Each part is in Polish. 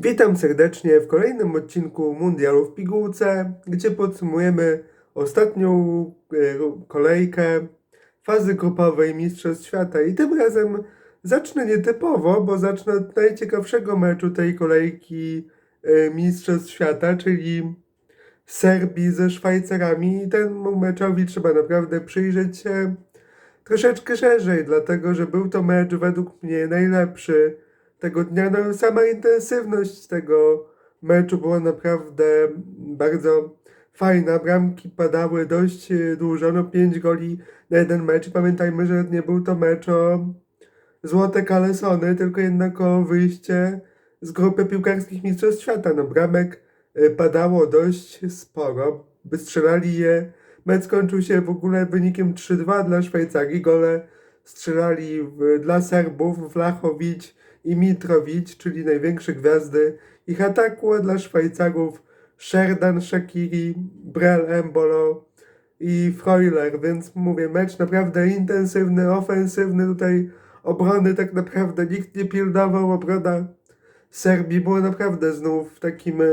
Witam serdecznie w kolejnym odcinku Mundialu w pigułce, gdzie podsumujemy ostatnią e, kolejkę fazy grupowej Mistrzostw Świata. I tym razem zacznę nietypowo, bo zacznę od najciekawszego meczu tej kolejki e, Mistrzostw Świata, czyli Serbii ze Szwajcarami. I temu meczowi trzeba naprawdę przyjrzeć się troszeczkę szerzej, dlatego że był to mecz według mnie najlepszy tego dnia. No, sama intensywność tego meczu była naprawdę bardzo fajna. Bramki padały dość e, dużo, no 5 goli na jeden mecz. Pamiętajmy, że nie był to mecz o złote kalesony, tylko jednak o wyjście z grupy piłkarskich Mistrzostw Świata. No bramek e, padało dość sporo, by strzelali je. Mecz skończył się w ogóle wynikiem 3-2 dla Szwajcarii. Gole strzelali w, dla Serbów Wlachowicz i Mitrowicz, czyli największe gwiazdy ich ataku, dla Szwajcarów Sherdan, Shakiri, Brel, Embolo i Freuler, więc mówię, mecz naprawdę intensywny, ofensywny, tutaj obrony tak naprawdę nikt nie pilnował, obrona Serbii była naprawdę znów takim e,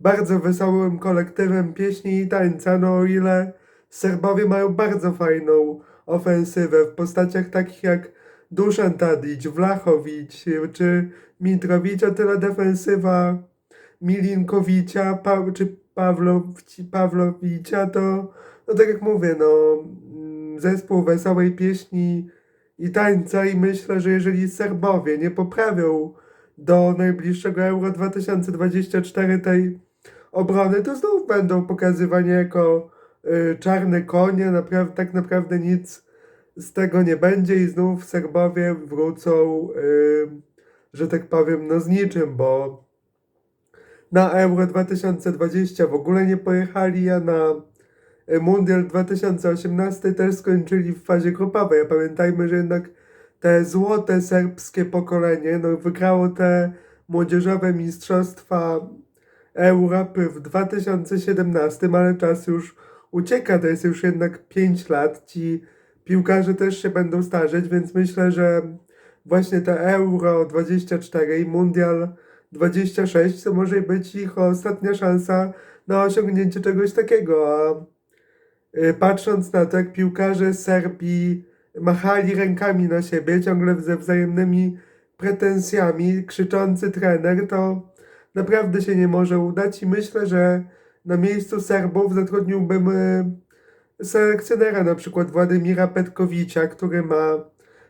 bardzo wesołym kolektywem pieśni i tańca, no o ile Serbowie mają bardzo fajną ofensywę w postaciach takich jak Duszan Tadić, Wlachowicz czy Mitrowicz, tyle defensywa. Milinkowicza pa, czy Pawlow, Pawlowicza to, no tak jak mówię, no mm, zespół wesołej pieśni i tańca i myślę, że jeżeli Serbowie nie poprawią do najbliższego Euro 2024 tej obrony, to znów będą pokazywani jako y, czarne konie, naprawdę, tak naprawdę nic z tego nie będzie i znów Serbowie wrócą, y, że tak powiem, no z niczym, bo na Euro 2020 w ogóle nie pojechali, a na Mundial 2018 też skończyli w fazie grupowej. A pamiętajmy, że jednak te złote serbskie pokolenie no, wygrało te młodzieżowe mistrzostwa Europy w 2017, ale czas już ucieka, to jest już jednak 5 lat. Ci piłkarze też się będą starzeć, więc myślę, że właśnie te Euro 24 i Mundial 26 to może być ich ostatnia szansa na osiągnięcie czegoś takiego. A y, patrząc na to, jak piłkarze Serbii machali rękami na siebie, ciągle ze wzajemnymi pretensjami, krzyczący trener, to naprawdę się nie może udać i myślę, że na miejscu Serbów zatrudniłbym y, selekcjonera, na przykład Władimira Petkowicza, który ma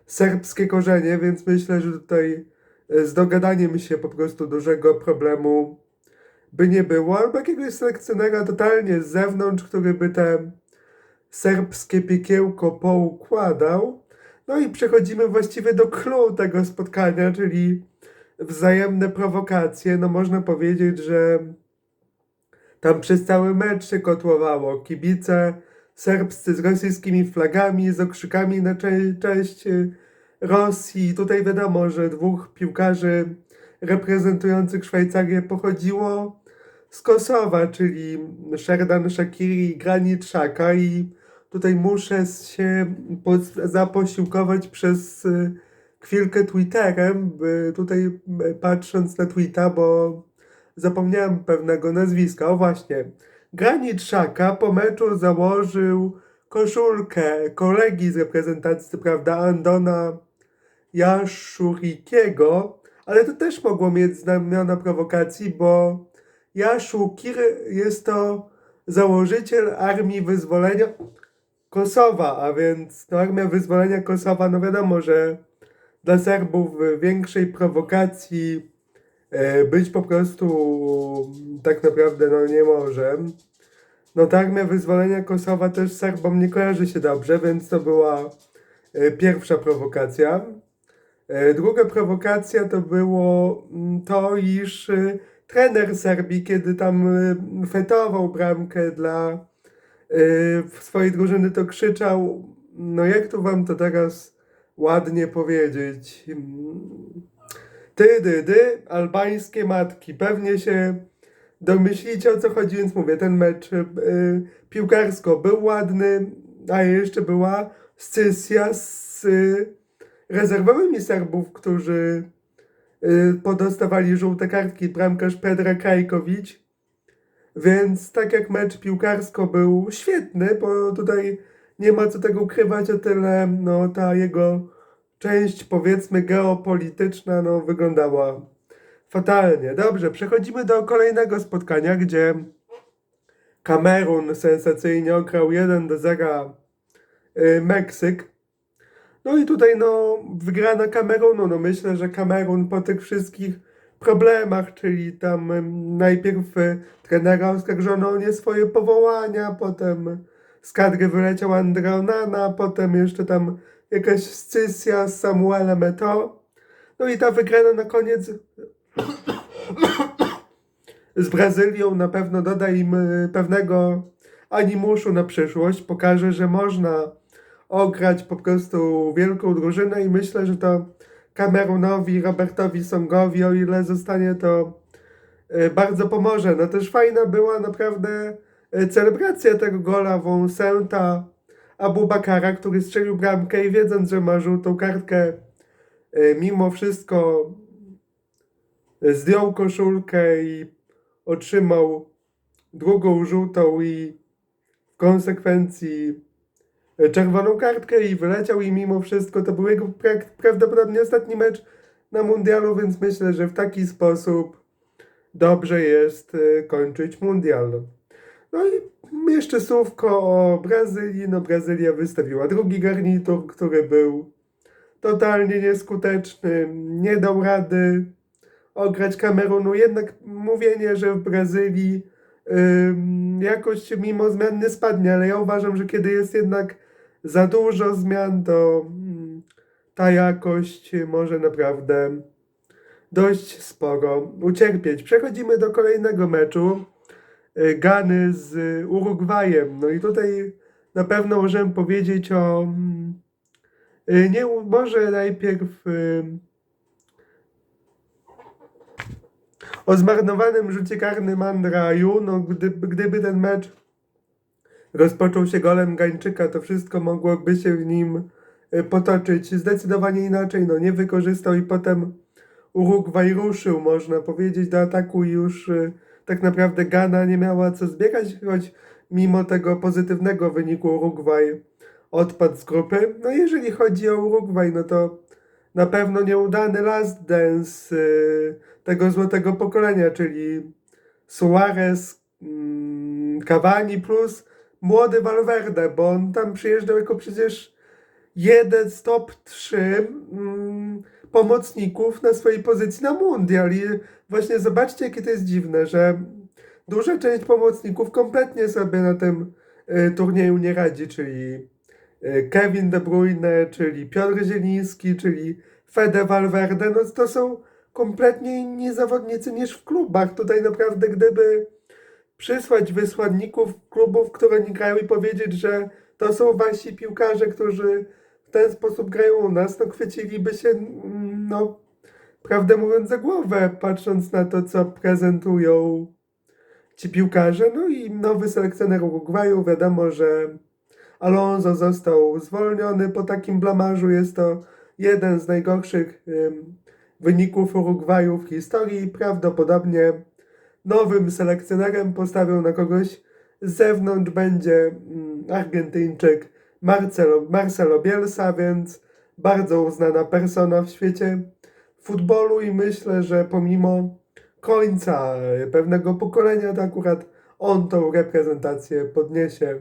serbskie korzenie, więc myślę, że tutaj e, z dogadaniem się po prostu dużego problemu by nie było, albo jakiegoś selekcjonera totalnie z zewnątrz, który by te serbskie piekiełko poukładał. No i przechodzimy właściwie do clue tego spotkania, czyli wzajemne prowokacje. No można powiedzieć, że tam przez cały mecz się kotłowało. Kibice serbscy z rosyjskimi flagami, z okrzykami na cze cześć Rosji. Tutaj wiadomo, że dwóch piłkarzy reprezentujących Szwajcarię pochodziło z Kosowa, czyli Sherdan Shakiri i Granit Xhaka i tutaj muszę się zaposiłkować przez chwilkę Twitterem, tutaj y, patrząc na Twita, bo zapomniałem pewnego nazwiska. O właśnie, Granit Szaka po meczu założył koszulkę kolegi z reprezentacji, prawda, Andona Jaszurikiego, ale to też mogło mieć znamiona prowokacji, bo Jaszukir jest to założyciel Armii Wyzwolenia Kosowa, a więc no, Armia Wyzwolenia Kosowa, no wiadomo, że dla Serbów większej prowokacji być po prostu tak naprawdę no nie może. No ta armia wyzwolenia Kosowa też Serbom nie kojarzy się dobrze, więc to była e, pierwsza prowokacja. E, druga prowokacja to było mm, to, iż e, trener Serbii, kiedy tam e, fetował bramkę dla e, swojej drużyny, to krzyczał, no jak tu wam to teraz ładnie powiedzieć, Mm, ty, dy, dy, albańskie matki, pewnie się domyślicie o co chodzi, więc mówię, ten mecz y, piłkarsko był ładny, a jeszcze była scysja z y, rezerwowymi Serbów, którzy y, podostawali żółte kartki bramkarz Pedra Krajkowicz. Więc tak jak mecz piłkarsko był świetny, bo tutaj nie ma co tego ukrywać, o tyle no, ta jego część powiedzmy geopolityczna no, wyglądała fatalnie. Dobrze, przechodzimy do kolejnego spotkania, gdzie Kamerun sensacyjnie ograł 1 do 0 y, Meksyk. No i tutaj no wygrana Kamerunu, no myślę, że Kamerun po tych wszystkich problemach, czyli tam najpierw y, trenera oskarżono o nie swoje powołania, potem z kadry wyleciał Andre Onana, potem jeszcze tam jakaś scysja z Samuelem Eto'o. No i ta wygrana na koniec z Brazylią na pewno doda im y, pewnego animuszu na przyszłość, pokaże, że można ograć po prostu wielką drużynę i myślę, że to Kamerunowi, Robertowi Songowi, o ile zostanie to y, bardzo pomoże. No też fajna była naprawdę y, celebracja tego gola Wąsęta Abu Bakara, który strzelił bramkę i wiedząc, że ma żółtą kartkę, y, mimo wszystko zdjął koszulkę i otrzymał drugą żółtą i w konsekwencji czerwoną kartkę i wyleciał i mimo wszystko to był jego pra- prawdopodobnie ostatni mecz na mundialu, więc myślę, że w taki sposób dobrze jest y, kończyć mundial. No i jeszcze słówko o Brazylii. No Brazylia wystawiła drugi garnitur, który był totalnie nieskuteczny, nie dał rady ograć Kamerunu. Jednak mówienie, że w Brazylii ym, jakość mimo zmian nie spadnie, ale ja uważam, że kiedy jest jednak za dużo zmian, to mm, ta jakość może naprawdę dość sporo ucierpieć. Przechodzimy do kolejnego meczu. Y, Gany z Urugwajem. No i tutaj na pewno możemy powiedzieć o. mm, y, Nie, może najpierw. y, o zmarnowanym rzucie karnym Andraju, no gdyby, ten mecz rozpoczął się golem Gańczyka, to wszystko mogłoby się w nim potoczyć zdecydowanie inaczej. No nie wykorzystał i potem Urugwaj ruszył, można powiedzieć, do ataku już tak naprawdę Gana nie miała co zbiegać, choć mimo tego pozytywnego wyniku Urugwaj odpadł z grupy. No jeżeli chodzi o Urugwaj, no to na pewno nieudany last dance y, tego złotego pokolenia, czyli Suarez, mm, Cavani plus młody Valverde, bo on tam przyjeżdżał jako przecież jeden z top 3 mm, pomocników na swojej pozycji na mundial i właśnie zobaczcie jakie to jest dziwne, że duża część pomocników kompletnie sobie na tym y, turnieju nie radzi, czyli y, Kevin De Bruyne, czyli Piotr Zieliński, czyli Fede Valverde, no to są kompletnie inni zawodnicy niż w klubach. Tutaj naprawdę gdyby przysłać wysłanników klubów, które nie grają i powiedzieć, że to są wasi piłkarze, którzy w ten sposób grają u nas, no chwyciliby się, mm, no prawdę mówiąc, za głowę, patrząc na to, co prezentują ci piłkarze. No i nowy selekcjoner Urugwaju, wiadomo, że Alonso został zwolniony po takim blamarzu. Jest to jeden z najgorszych ym, wyników Urugwaju w historii. Prawdopodobnie nowym selekcjonerem postawią na kogoś z zewnątrz będzie mm, Argentyńczyk Marcelo, Marcelo Bielsa, więc bardzo uznana persona w świecie futbolu i myślę, że pomimo końca pewnego pokolenia, to akurat on tą reprezentację podniesie.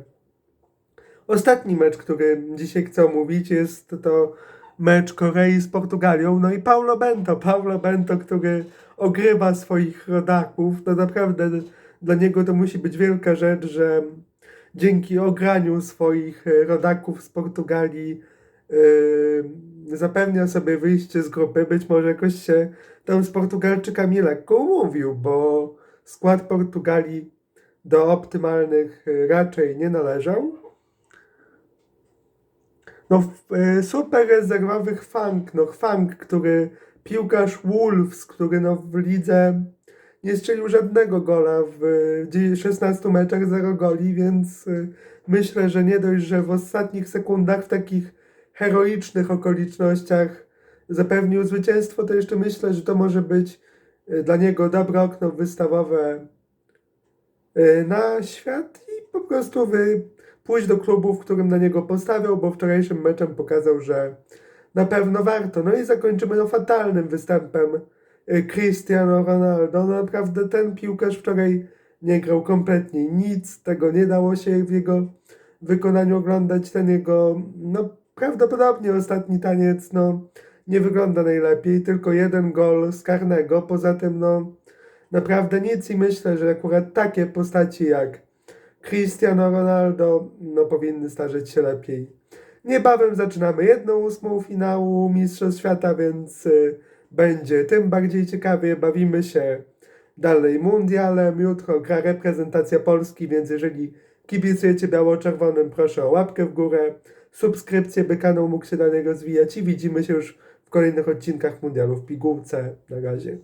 Ostatni mecz, który dzisiaj chcę omówić, jest to mecz Korei z Portugalią. No i Paulo Bento, Paulo Bento, który ogrywa swoich rodaków. To naprawdę dla niego to musi być wielka rzecz, że dzięki ograniu swoich e, rodaków z Portugalii yy, zapewnia sobie wyjście z grupy. Być może jakoś się tam z Portugalczykami lekko umówił, bo skład Portugalii do optymalnych e, raczej nie należał. No, super rezerwowy Chwank, no Chwank, który piłkarz Wolves, który no w lidze nie strzelił żadnego gola w e, 16 meczach, 0 goli, więc e, myślę, że nie dość, że w ostatnich sekundach w takich heroicznych okolicznościach zapewnił zwycięstwo, to jeszcze myślę, że to może być y, dla niego dobre okno wystawowe na świat i po prostu wy pójść do klubu, w którym na niego postawiał, bo wczorajszym meczem pokazał, że na pewno warto. No i zakończymy no fatalnym występem Cristiano Ronaldo. Naprawdę ten piłkarz wczoraj nie grał kompletnie nic, tego nie dało się w jego wykonaniu oglądać. Ten jego, no prawdopodobnie ostatni taniec, no nie wygląda najlepiej, tylko jeden gol z karnego, poza tym no naprawdę nic i myślę, że akurat takie postaci jak Cristiano Ronaldo no powinny starzeć się lepiej. Niebawem zaczynamy jedną ósmą finału Mistrzostw Świata, więc y, będzie tym bardziej ciekawie. Bawimy się dalej mundialem. Jutro gra reprezentacja Polski, więc jeżeli kibicujecie biało-czerwonym, proszę o łapkę w górę, subskrypcję, by kanał mógł się dalej rozwijać i widzimy się już w kolejnych odcinkach mundialu w pigułce. Na razie.